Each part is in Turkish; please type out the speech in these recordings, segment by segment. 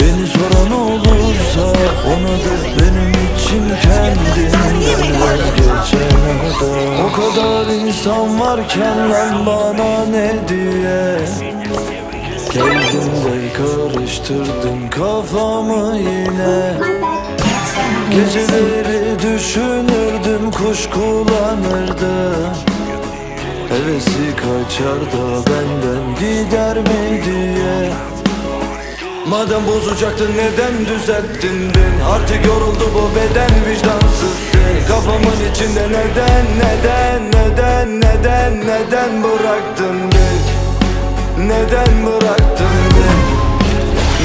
Beni soran olursa Ona da benim için kendinden vazgeçen adam O kadar insan varken lan bana ne diye? Kendimde karıştırdın kafamı yine. Geceleri düşünürdüm kuş kullanırdım Hevesi kaçar da benden gider mi diye Madem bozacaktın neden düzelttin ben Artık yoruldu bu beden vicdansız sen Kafamın içinde neden neden neden neden neden bıraktın beni? Neden bıraktın beni?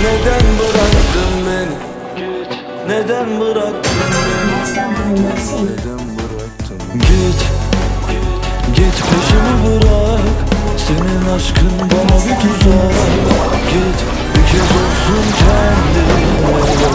Neden bıraktın beni? Neden bıraktın beni? Neden bıraktın Git Git peşimi bırak. Senin aşkın bana bir tuzak. Git bir kez olsun kendine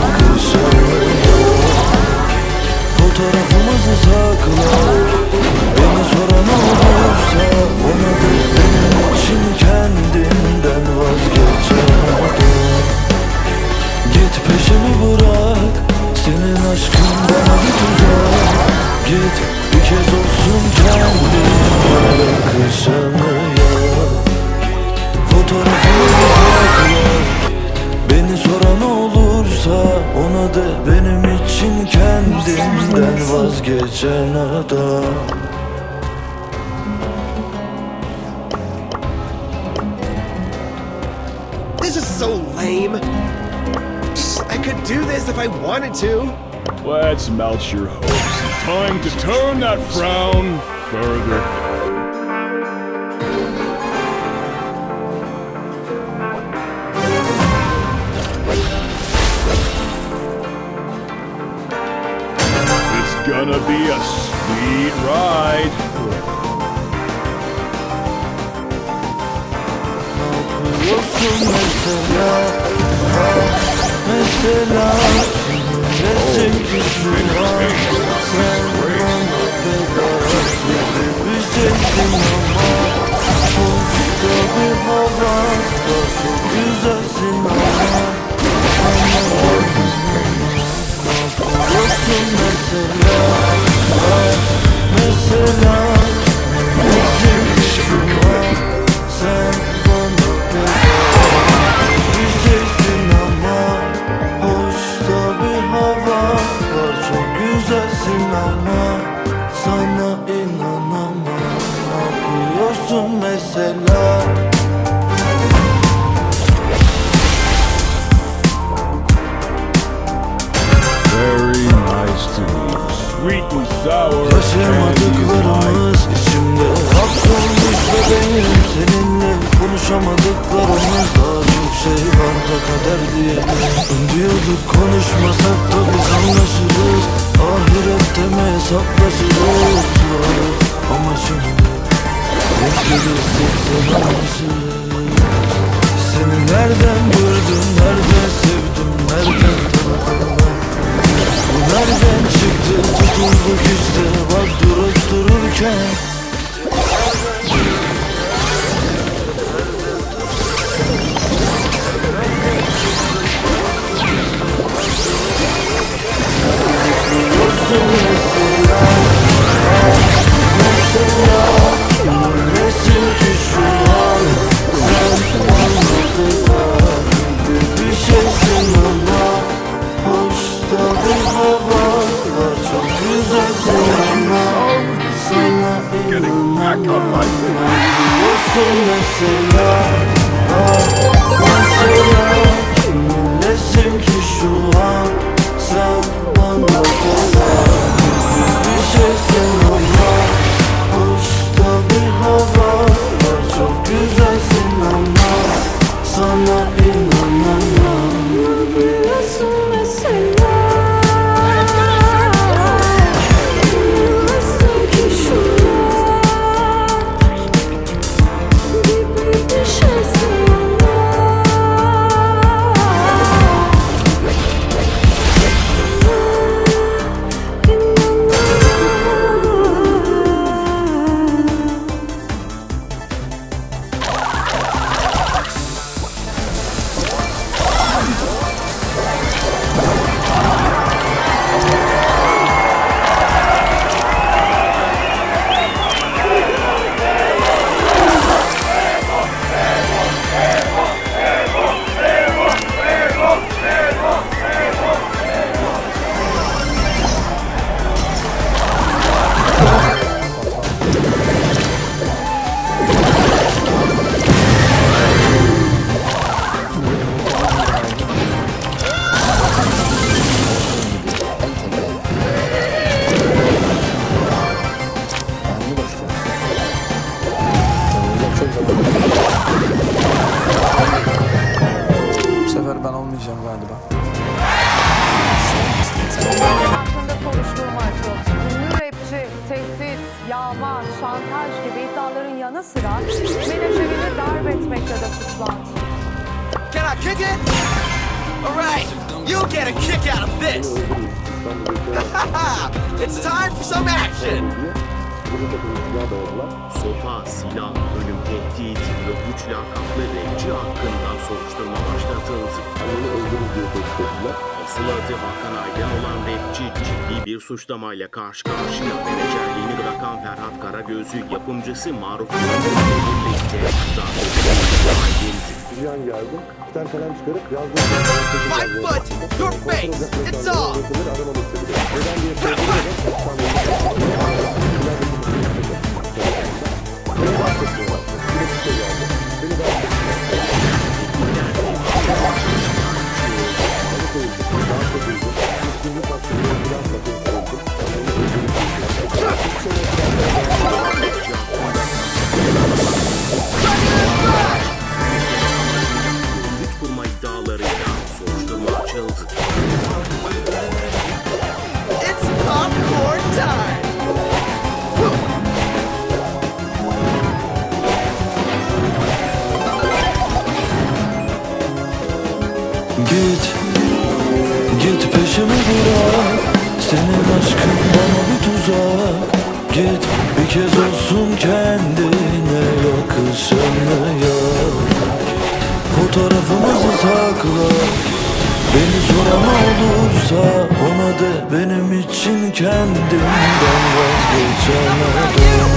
vazgeçen adam This is so lame. I could do this if I wanted to. Let's melt your hopes. Time to turn that frown further. Gonna be a sweet ride. Yoksun Diyorduk konuşmasak da biz anlaşırız. Ahirette mi hesaplaşırız. Ama şimdi Hep gelirsek selamlaşırız Seni nereden gördüm, Biliyorsun mesela kick it? Alright, you'll get a kick out of this! it's time for some action! Sopa, silah, ölüm tehdit ve güç lakaplı rapçi hakkında soruşturma başlatıldı. Asıl adı Hakan Aydın olan rapçi ciddi bir suçlamayla karşı karşıya menajerliğini bırakan Ferhat Karagöz'ü yapımcısı Maruf Yılmaz'la birlikte dağıtıldı. Bir an geldi. Bir tane kalem çıkarıp yazdım. My foot! Your face! It's all! Neden diye sorduğunda da açıldı. It's popcorn time! Git Git peşimi bırak Senin aşkın bana bir tuzak Git bir kez olsun benim için kendimden vazgeçen adam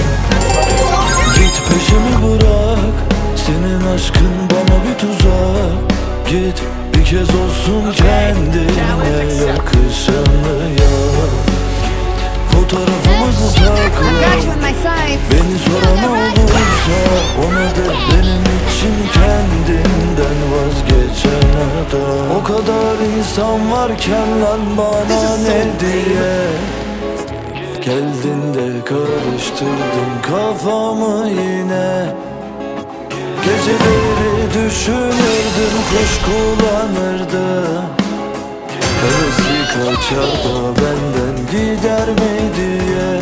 Git peşimi bırak Senin aşkın bana bir tuzak. Git bir kez olsun kendine yakışanı yap. Fotoğrafımızı Beni soran olursa ona de benim için kendinden vazgeçen adam. O kadar insan varken lan bana ne diye? Geldin de karıştırdın kafamı yine. Geceleri düşünürdüm kuş kullanırdım Hevesi kaçar da benden gider mi diye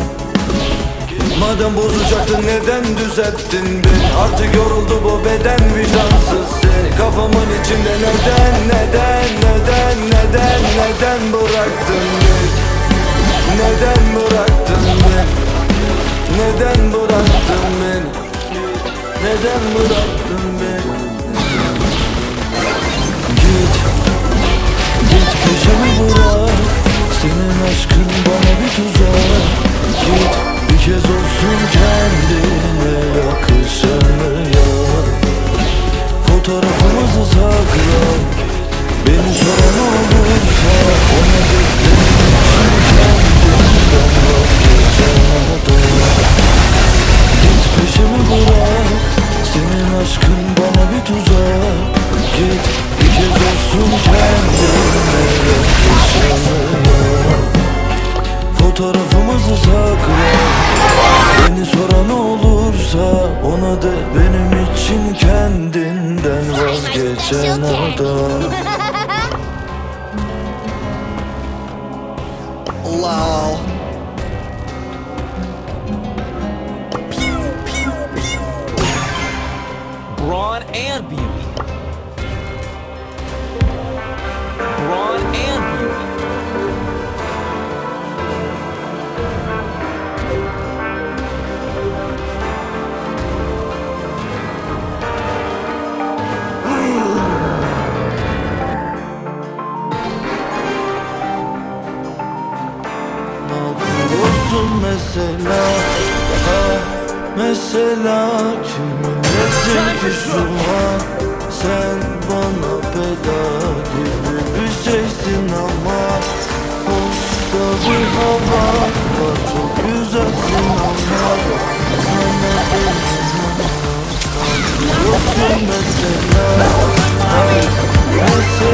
Madem bozacaktın neden düzelttin beni? Artık yoruldu bu beden vicdansız seni. Kafamın içinde neden neden neden neden neden bıraktın beni? Neden bıraktın beni? Neden bıraktın beni? Neden bıraktın beni? Git. Git peşimi bırak. Senin aşkın kendinden vazgeçen adam Lol. Mesela kiminlesin ki şu an? Sen bana bela gibi bir şeysin ama Hoşta bir hava var Çok güzelsin ama Sana Yoksun mesela. Mesela